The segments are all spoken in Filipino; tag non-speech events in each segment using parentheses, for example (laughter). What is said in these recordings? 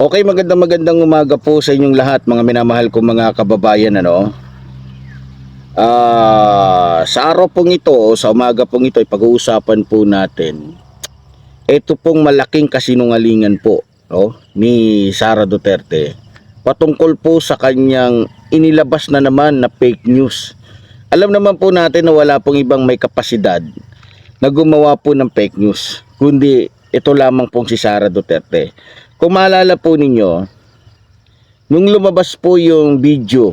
Okay, magandang magandang umaga po sa inyong lahat, mga minamahal kong mga kababayan, ano? Ah, sa araw pong ito, o sa umaga pong ito, ay pag-uusapan po natin ito pong malaking kasinungalingan po, no, ni Sara Duterte patungkol po sa kanyang inilabas na naman na fake news. Alam naman po natin na wala pong ibang may kapasidad na gumawa po ng fake news, kundi ito lamang pong si Sara Duterte. Kung maalala po ninyo, nung lumabas po yung video,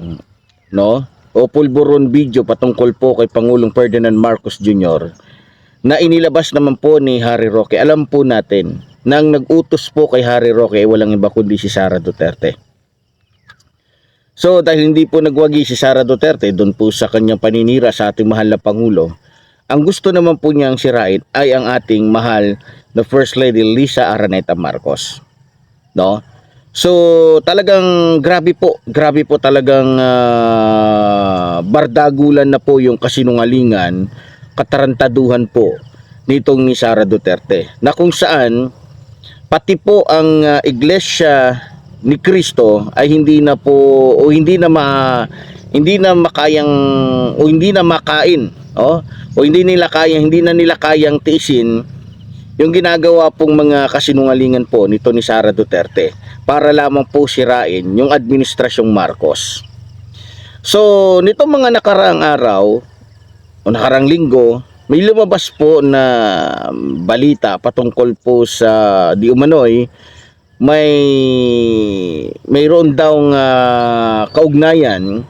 no, o pulburon video patungkol po kay Pangulong Ferdinand Marcos Jr., na inilabas naman po ni Harry Roque. Alam po natin na ang nag-utos po kay Harry Roque ay walang iba kundi si Sara Duterte. So dahil hindi po nagwagi si Sara Duterte doon po sa kanyang paninira sa ating mahal na Pangulo, ang gusto naman po niyang sirain ay ang ating mahal na First Lady Lisa Araneta Marcos. No? So talagang grabe po, grabe po talagang ah, bardagulan na po yung kasinungalingan, katarantaduhan po nitong ni Sara Duterte na kung saan pati po ang ah, iglesia ni Kristo ay hindi na po o hindi na ma hindi na makayang o hindi na makain oh o hindi nila kaya hindi na nila kayang tiisin yung ginagawa pong mga kasinungalingan po nito ni Sara Duterte para lamang po sirain yung administrasyong Marcos. So, nito mga nakaraang araw o nakaraang linggo, may lumabas po na balita patungkol po sa di umano'y may mayroon daw uh, kaugnayan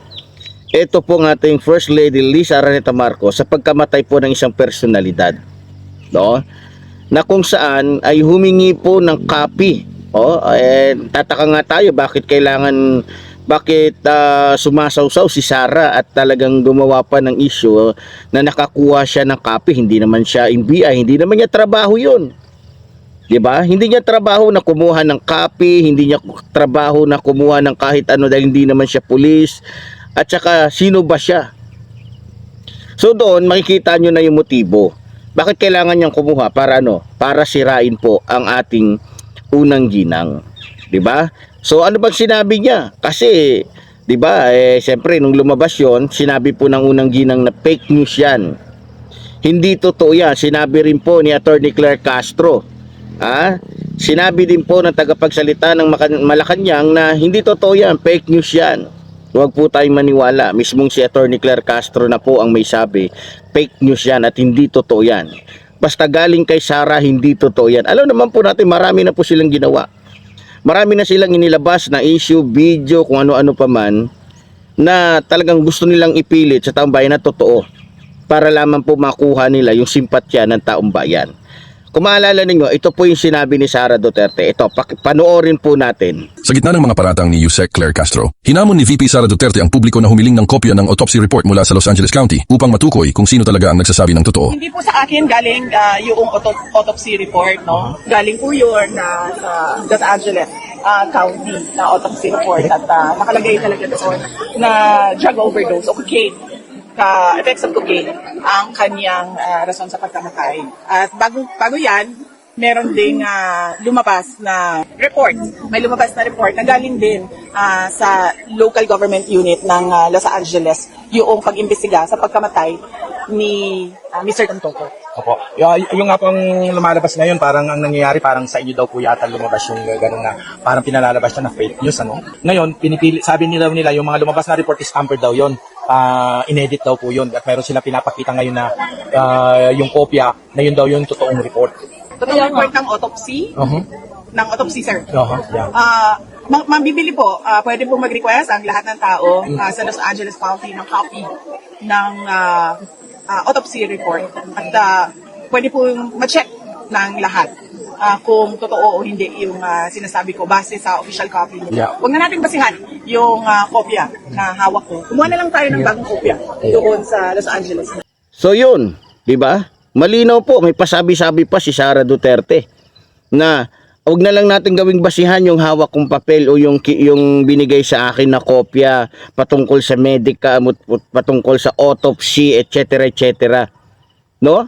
ito po ng ating First Lady Lisa Araneta Marcos sa pagkamatay po ng isang personalidad. No? Na kung saan ay humingi po ng copy. Oh, eh, tataka nga tayo bakit kailangan bakit ah, sumasawsaw si Sara at talagang gumawa pa ng issue na nakakuha siya ng copy. Hindi naman siya NBI, hindi naman niya trabaho 'yon. 'Di ba? Hindi niya trabaho na kumuha ng copy, hindi niya trabaho na kumuha ng kahit ano dahil hindi naman siya pulis. At saka sino ba siya? So doon makikita nyo na yung motibo. Bakit kailangan niyang kumuha para ano? Para sirain po ang ating unang ginang. 'Di ba? So ano bang sinabi niya? Kasi 'di ba? Eh siyempre nung lumabas 'yon, sinabi po ng unang ginang na fake news 'yan. Hindi totoo 'yan. Sinabi rin po ni Attorney Claire Castro. Ha? Sinabi din po ng tagapagsalita ng Malacanang na hindi totoo 'yan, fake news 'yan. Huwag po tayong maniwala. Mismong si Attorney Claire Castro na po ang may sabi, fake news 'yan at hindi totoo 'yan. Basta galing kay Sara, hindi totoo 'yan. Alam naman po natin, marami na po silang ginawa. Marami na silang inilabas na issue, video, kung ano-ano pa man na talagang gusto nilang ipilit sa taong bayan na totoo para lamang po makuha nila yung simpatya ng taong bayan. Kung maalala ninyo, ito po yung sinabi ni Sara Duterte. Ito, panoorin po natin. Sa gitna ng mga paratang ni Yusek Claire Castro, hinamon ni VP Sara Duterte ang publiko na humiling ng kopya ng autopsy report mula sa Los Angeles County upang matukoy kung sino talaga ang nagsasabi ng totoo. Hindi po sa akin galing ah, yung auto- autopsy report, no? Galing po yun na sa Los Angeles ah, County na autopsy report at ah, nakalagay talaga doon na drug overdose o cocaine ka effects of cocaine ang kanyang ah, rason sa pagkamatay. At bago bago 'yan, meron ding ah, lumabas na report. May lumabas na report na galing din ah, sa local government unit ng ah, Los Angeles yung pag-imbestiga sa pagkamatay ni ah, Mr. Tantoco. Opo. Y- yung nga pong lumalabas ngayon, parang ang nangyayari, parang sa inyo daw po yata lumabas yung gano'n na parang pinalalabas siya na fake news, ano? Ngayon, pinipili, sabi nila nila, yung mga lumabas na report is tampered daw yon Ah, inedit daw po yun. At meron silang pinapakita ngayon na ah, yung kopya na yun daw yung totoong report. Totoong report ng autopsy, Uh-huh. ng autopsy, sir. Uh-huh. Yeah. Ah, ma- mabibili po, ah, pwede po mag-request ang lahat ng tao ah, sa Los Angeles County ng copy ng ah, ah, autopsy report. At ah, pwede po ma-check ng lahat ah, kung totoo o hindi yung ah, sinasabi ko base sa official copy. Yeah. Huwag na natin basihan yung ah, kopya na hawak ko. Kumuha na lang tayo ng bagong kopya doon sa Los Angeles. So yun, 'di ba? Malinaw po, may pasabi-sabi pa si Sara Duterte na Huwag na lang natin gawing basihan yung hawak kong papel o yung yung binigay sa akin na kopya patungkol sa medica, patungkol sa autopsy, etc. etc. No?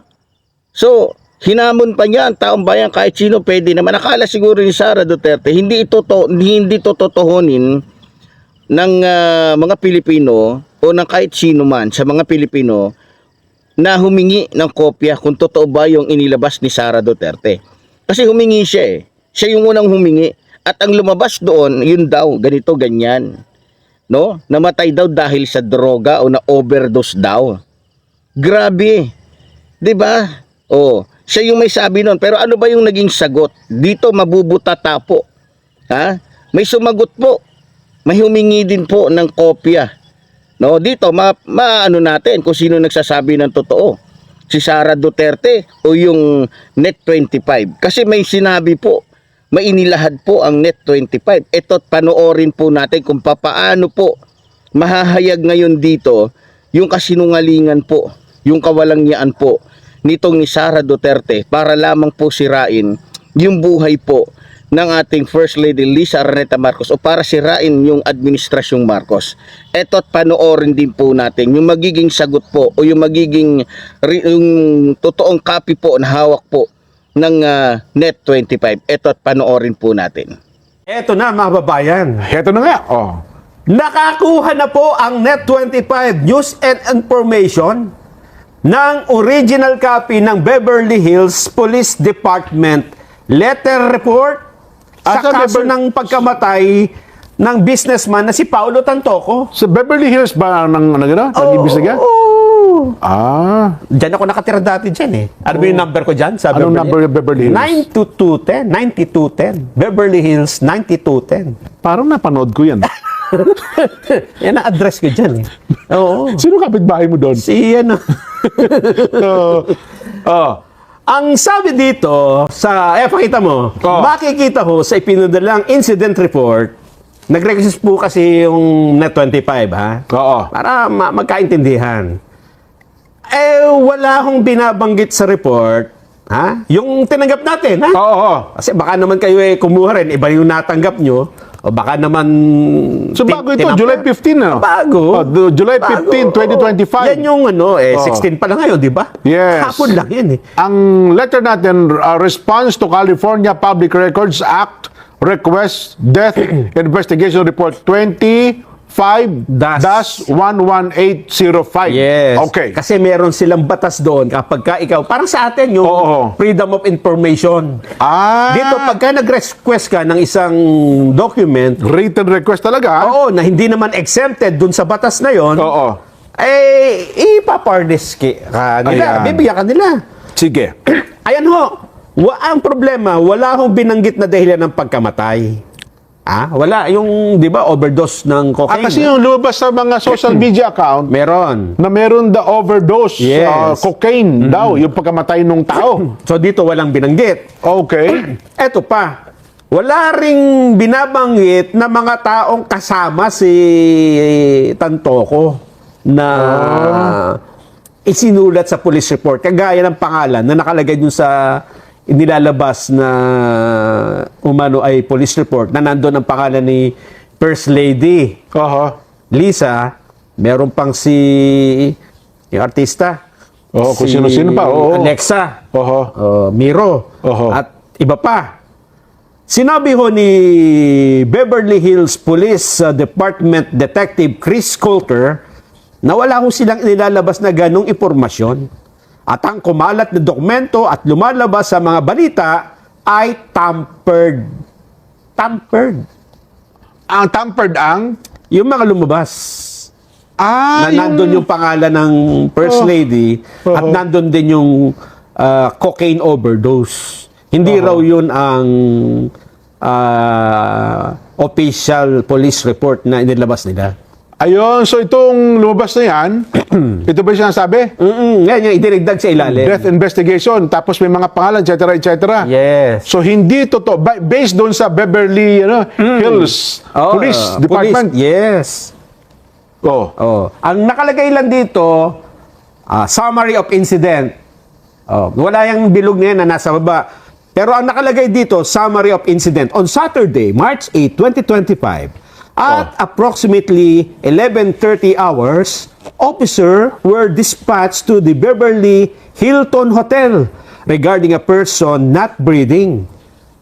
So, Hinamon pa niya ang taong bayan kahit sino pwede naman. Akala siguro ni Sara Duterte, hindi ito to, hindi to totohonin ng ah, mga Pilipino o ng kahit sino man sa mga Pilipino na humingi ng kopya kung totoo ba yung inilabas ni Sara Duterte. Kasi humingi siya eh. Siya yung unang humingi. At ang lumabas doon, yun daw, ganito, ganyan. No? Namatay daw dahil sa droga o na overdose daw. Grabe. 'Di ba? Oh, siya yung may sabi noon. Pero ano ba yung naging sagot? Dito mabubutata po. Ha? May sumagot po. May humingi din po ng kopya. No, dito ma, maano natin kung sino nagsasabi ng totoo. Si Sara Duterte o yung Net25. Kasi may sinabi po, may inilahad po ang Net25. Ito panoorin po natin kung papaano po mahahayag ngayon dito yung kasinungalingan po, yung kawalangyaan po nitong ni Sara Duterte para lamang po sirain yung buhay po ng ating First Lady Lisa Araneta Marcos o para sirain yung administrasyong Marcos. Eto at panoorin din po natin yung magiging sagot po o yung magiging yung totoong copy po na hawak po ng ah, Net25. Eto at panoorin po natin. Eto na mga babayan. Heto na nga, oh. Nakakuha na po ang Net25 News and Information ng original copy ng Beverly Hills Police Department letter report sa kaso Bever- ng pagkamatay ng businessman na si Paulo Tantoco. Sa Beverly Hills ba nang ano gano'n? Nag-imbestiga? Oo. Ah, Diyan ako nakatira dati dyan eh. Ano ba yung number ko dyan? Sa Anong number yung Beverly Hills? 92210. 9210. Beverly Hills 9210. parang napanood ko yan. (laughs) (laughs) Yan ang address ko dyan eh. Oo. Sino kapitbahay mo doon? Si ano. (laughs) oh. oh. Ang sabi dito sa eh pakita mo, Oh. makikita ho sa ipinadalang incident report. Nag-request po kasi yung Net25 ha. Oo. Para ma- magkaintindihan. Eh wala akong binabanggit sa report, ha? Yung tinanggap natin, ha? Oo. oo. Kasi baka naman kayo eh kumuha rin, iba yung natanggap nyo. O baka naman... So bago ito. July 15 na. Bago. Oh, July 15, Bago. 2025. Yan yung ano, eh, Oh. 16 pa lang ngayon, di ba? Yes. Hapon lang yan eh. Ang letter natin, uh, response to California Public Records Act request death (clears throat) investigation report 25-11805. Yes. Okay. Kasi meron silang batas doon kapag ka ikaw, parang sa atin yung Oo. freedom of information. Ah, Dito, pagka nag-request ka ng isang document, written request talaga. ah? oo, na hindi naman exempted doon sa batas na yon, Oo. eh, ipapardes ka nila, Ayan. bibigyan ka nila. Sige. (clears throat) Ayan ho, wa, ang problema, wala hong binanggit na dahilan ng pagkamatay. Ah, wala. Yung, di ba, overdose ng Ah, cocaine. kasi yung lumabas sa mga social (clears throat) media account Meron. na meron the overdose, Yes. uh, cocaine daw, yung pagkamatay ng tao. (clears throat) So, dito walang binanggit. Okay. (clears throat) Eto pa, wala ring binabanggit na mga taong kasama si Tantoko na isinulat sa police report. Kagaya ng pangalan na nakalagay dun sa nilalabas na umano ay police report na nandun ang pangalan ni First Lady Oho. Lisa. Meron pang si yung artista. Oo, kung sino-sino pa, oo. Alexa. Oho. uh, Miro Oho. at iba pa. Sinabi ho ni Beverly Hills Police uh, Department Detective Chris Coulter na wala ho silang inilalabas na ganong impormasyon. At ang kumalat na dokumento at lumalabas sa mga balita ay tampered. Tampered. Ang tampered ang Yung mga lumabas ah, na nandun yung pangalan ng First Oh. Lady at Oo. nandun din yung ah, cocaine overdose. Hindi Oo. raw yun ang ah, official police report na inilabas nila. Ayun, so itong lumabas na yan, (clears throat) ito ba yung sinasabi? Mm-mm, yan yung idirigdag sa ilalim. Death investigation, tapos may mga pangalan, etc. etc. Yes. So hindi totoo, Ba- based doon sa Beverly ano, Hills Oh, Police Department. police, Yes. Oh. Oh, ang nakalagay lang dito, ah, summary of incident. Oh, wala yung bilog na yan na nasa baba. Pero ang nakalagay dito, summary of incident. On Saturday, March 8, 2025, at oh. approximately 11.30 hours, officer were dispatched to the Beverly Hilton Hotel regarding a person not breathing.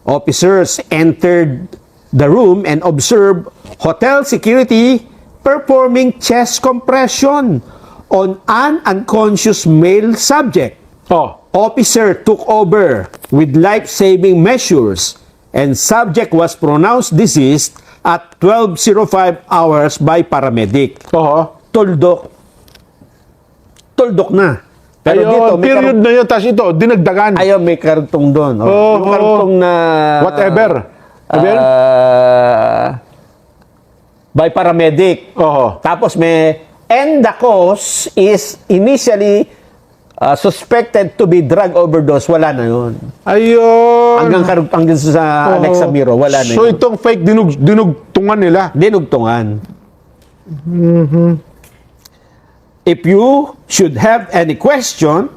Officers entered the room and observed hotel security performing chest compression on an unconscious male subject. Oh. Officer took over with life-saving measures and subject was pronounced deceased at 12.05 hours by paramedic. Oho. Tuldok. Tuldok na. Pero Ayun, dito, may period na yun. Tapos ito, dinagdagan. Ayaw, may karugtong doon. Oh, Oo. yung karugtong na... Whatever. Sabi yan? ah, by paramedic. Oho. Tapos may... And the cause is initially uh, suspected to be drug overdose. Wala na yun. Ayun. Hanggang, karug- hanggang sa Oo. Alexa Miro, wala na So yun. itong fake dinug, dinugtungan nila. Dinugtungan. Mm-hmm. If you should have any question,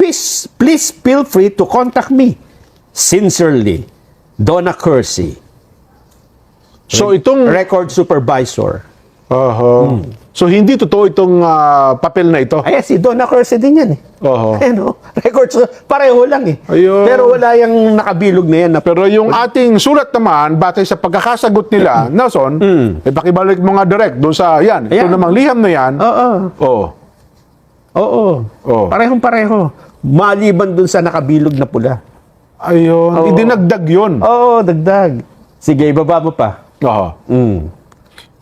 please, please feel free to contact me. Sincerely, Donna Kersey, So itong... record supervisor. Oho. So hindi totoo itong ah, papel na ito. Ay, si Donna Kersey din yan eh. Oho. (laughs) Ano, record su- pareho lang eh. Ayun. Pero wala yung nakabilog na yan. Na, Pero yung ating sulat naman, batay sa pagkakasagot nila, Nelson, eh pakibalik mo nga direct doon sa, yan, ito Ayan. namang liham na yan. Oo. Oo. Oo. Oo. Parehong pareho. Maliban dun sa nakabilog na pula. Ayun, idinagdag yun. Oo, dagdag. Sige, ibaba mo pa. Oo. Mm.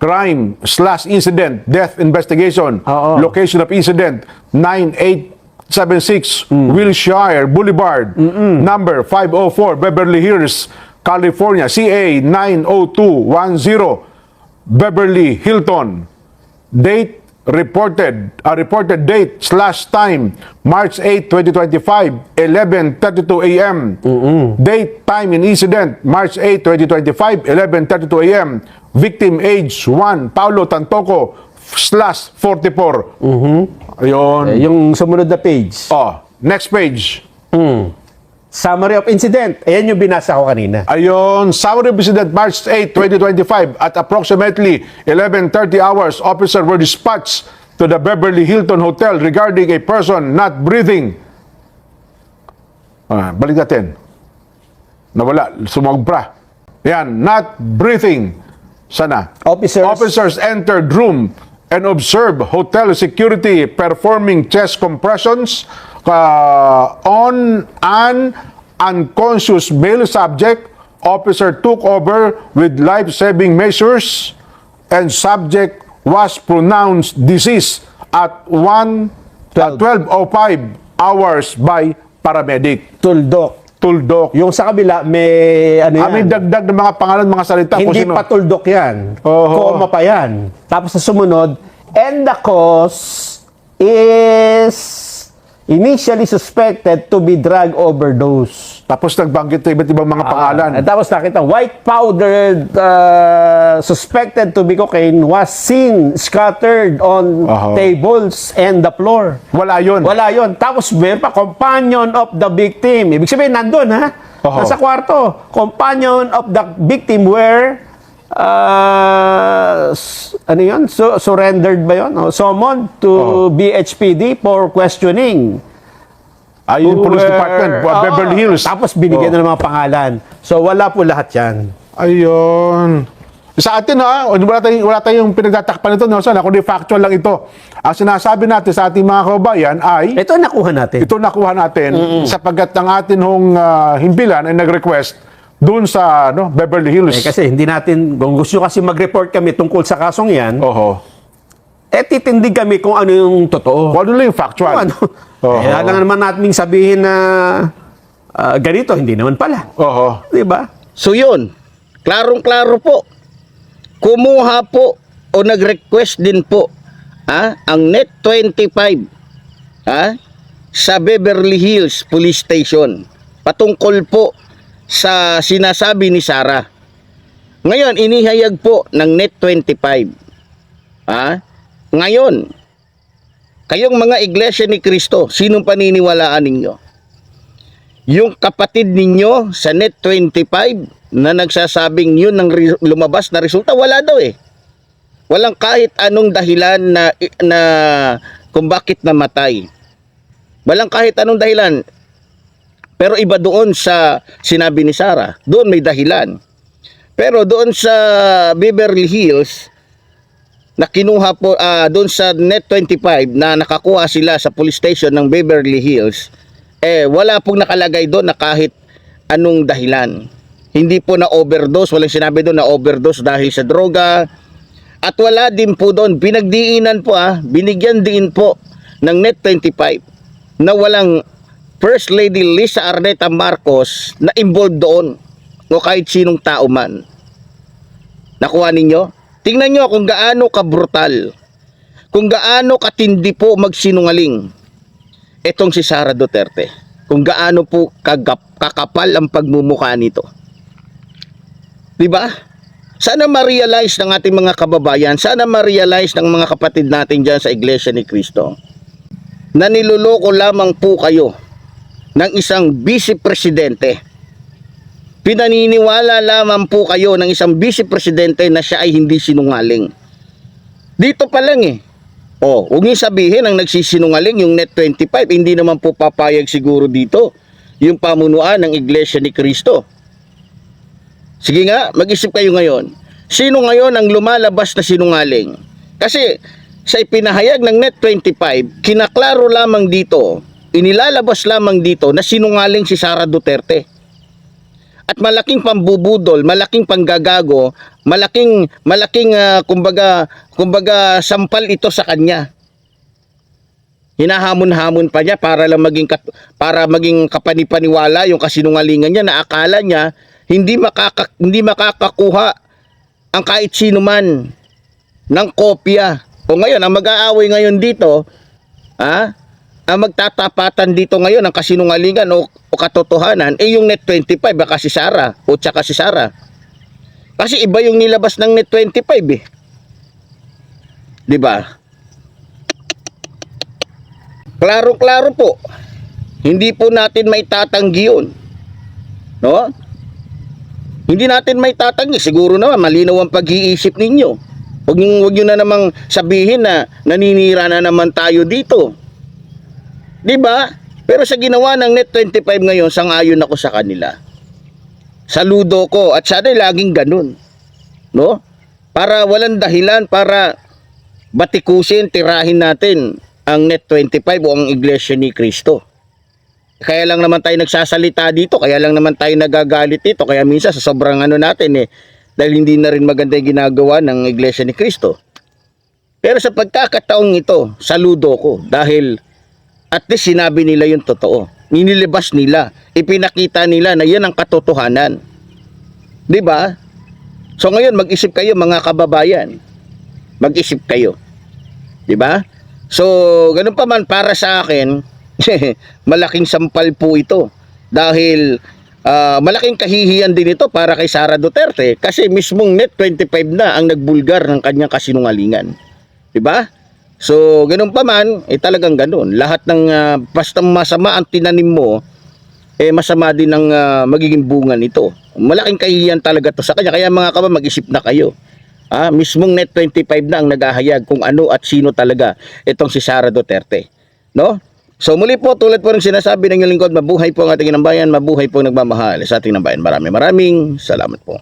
Crime slash incident, death investigation, Oo. location of incident, 9876 mm. Wilshire Boulevard, number 504, Beverly Hills, California, CA 90210, Beverly Hilton. Date reported, a reported date slash time, March 8, 2025, 11.32 a.m. Date, time, and incident, March 8, 2025, 11.32 a.m. Victim age 1, Paulo Tantoco, slash 44. Ayun. Eh, yung sumunod na page. Oh, next page. Summary of incident. Ayan yung binasa ko kanina. Ayon, summary of incident March 8, 2025 at approximately 11:30 hours, officer were dispatched to the Beverly Hilton Hotel regarding a person not breathing. Ah, balik natin. Nawala, sumobra. Yan, not breathing. Sana. Officers. Officers entered room and observed hotel security performing chest compressions uh, on an unconscious male subject. Officer took over with life-saving measures and subject was pronounced deceased at 1 at 12.05 hours by paramedic. Tuldok. Tuldok. Yung sa kabila, may ano yan. Ah, may dagdag ng mga pangalan, mga salita. Hindi sino. pa tuldok yan. Oho. Koma pa yan. Tapos sa sumunod, and the cause is initially suspected to be drug overdose. Tapos nagbanggit ng iba't ibang mga pangalan. At tapos nakita, white powdered uh, suspected to be cocaine was seen scattered on Aha. tables and the floor. Wala yun. Wala yon. Tapos meron pa, companion of the victim. Ibig sabihin, nandun ha? Oho. Nasa kwarto. Companion of the victim were uh, ano yun? So, surrendered ba yun? O, summoned to Oho. BHPD for questioning. Ay, yung police Were- department, Oo. Beverly Hills. Tapos binigyan Oh. na ng mga pangalan. So, wala po lahat yan. Ayun. Sa atin ha, wala tayong, wala tayong pinagtatakpan nito, Nelson, kundi factual lang ito. Ang sinasabi natin sa ating mga kababayan ay, Ito nakuha natin. ito nakuha natin sapagkat ang atin hong ah, himpilan ay nag-request doon sa no, Beverly Hills. Eh, kasi hindi natin, kung gusto kasi mag-report kami tungkol sa kasong yan, Oho. eh titindig kami kung ano yung totoo. Kung ano lang yung factual. Kung ano. Oho. Eh, alam naman natin sabihin na ah, ganito, hindi naman pala. Oho. Di ba? So yun, klarong-klaro po. Kumuha po o nag-request din po ah, ang Net 25 ah, sa Beverly Hills Police Station patungkol po sa sinasabi ni Sarah. Ngayon, inihayag po ng Net 25. Ah, ngayon, kayong mga iglesia ni Kristo, sinong paniniwalaan ninyo? yung kapatid ninyo sa Net 25 na nagsasabing yun ang lumabas na resulta, wala daw eh. Walang kahit anong dahilan na, na kung bakit namatay. Walang kahit anong dahilan. Pero iba doon sa sinabi ni Sarah. Doon may dahilan. Pero doon sa Beverly Hills, na kinuha po ah, doon sa Net 25 na nakakuha sila sa police station ng Beverly Hills, eh wala pong nakalagay doon na kahit anong dahilan. Hindi po na overdose, walang sinabi doon na overdose dahil sa droga. At wala din po doon, pinagdiinan po ah, binigyan din po ng Net 25 na walang First Lady Lisa Arneta Marcos na involved doon o kahit sinong tao man. Nakuha ninyo? Tingnan nyo kung gaano ka-brutal, kung gaano katindi po magsinungaling itong si Sara Duterte. Kung gaano po kagap, kakapal ang pagmumukha nito. 'Di ba? Sana ma-realize ng ating mga kababayan, sana ma-realize ng mga kapatid natin diyan sa Iglesia ni Cristo na niloloko lamang po kayo ng isang vice presidente. Pinaniniwala lamang po kayo ng isang vice presidente na siya ay hindi sinungaling. Dito pa lang eh. Oh, huwag niyo sabihin ang nagsisinungaling yung Net 25, hindi naman po papayag siguro dito yung pamunuan ng Iglesia ni Cristo. Sige nga, mag-isip kayo ngayon. Sino ngayon ang lumalabas na sinungaling? Kasi sa ipinahayag ng Net 25, kinaklaro lamang dito, inilalabas lamang dito na sinungaling si Sara Duterte. At malaking pambubudol, malaking panggagago, malaking malaking ah, kumbaga kumbaga sampal ito sa kanya. Hinahamon-hamon pa niya para lang maging kat- para maging kapanipaniwala yung kasinungalingan niya na akala niya hindi makaka hindi makakakuha ang kahit sino man ng kopya. O ngayon, ang mag-aaway ngayon dito, ha? Ang magtatapatan dito ngayon ng kasinungalingan o, o katotohanan, eh yung Net 25, baka si Sara o tsaka si Sara. Kasi iba yung nilabas ng Net 25 eh. Di ba? Klaro-klaro po. Hindi po natin may tatanggi yun. No? Hindi natin may tatanggi. Siguro naman, malinaw ang pag-iisip ninyo. Huwag nyo, huwag nyo na namang sabihin na naninira na naman tayo dito. Di ba? Pero sa ginawa ng Net 25 ngayon, sangayon ako sa kanila. Saludo ko at sana laging ganun. No? Para walang dahilan para batikusin, tirahin natin ang Net 25 o ang Iglesia ni Cristo. Kaya lang naman tayo nagsasalita dito, kaya lang naman tayo nagagalit dito, kaya minsan sa sobrang ano natin eh, dahil hindi na rin maganda yung ginagawa ng Iglesia ni Cristo. Pero sa pagkakataong ito, saludo ko dahil at least sinabi nila yung totoo. Ninilabas nila, ipinakita nila na yan ang katotohanan. ba? So ngayon mag-isip kayo mga kababayan. Mag-isip kayo. ba? So, ganun pa man para sa akin, (laughs) malaking sampal po ito dahil ah, malaking kahihiyan din ito para kay Sara Duterte kasi mismong Net 25 na ang nagbulgar ng kanyang kasinungalingan. 'Di ba? So, ganun pa man, eh talagang ganun. Lahat ng ah, basta masama ang tinanim mo, eh masama din ang ah, magiging bunga nito. Malaking kahihiyan talaga to sa kanya. Kaya mga kaba, mag-isip na kayo. Ah, mismong Net 25 na ang naghahayag kung ano at sino talaga itong si Sara Duterte. No? So muli po, tulad po ng sinasabi ng lingkod, mabuhay po ang ating inambayan, mabuhay po ang nagmamahal sa ating nambayan. Maraming maraming salamat po.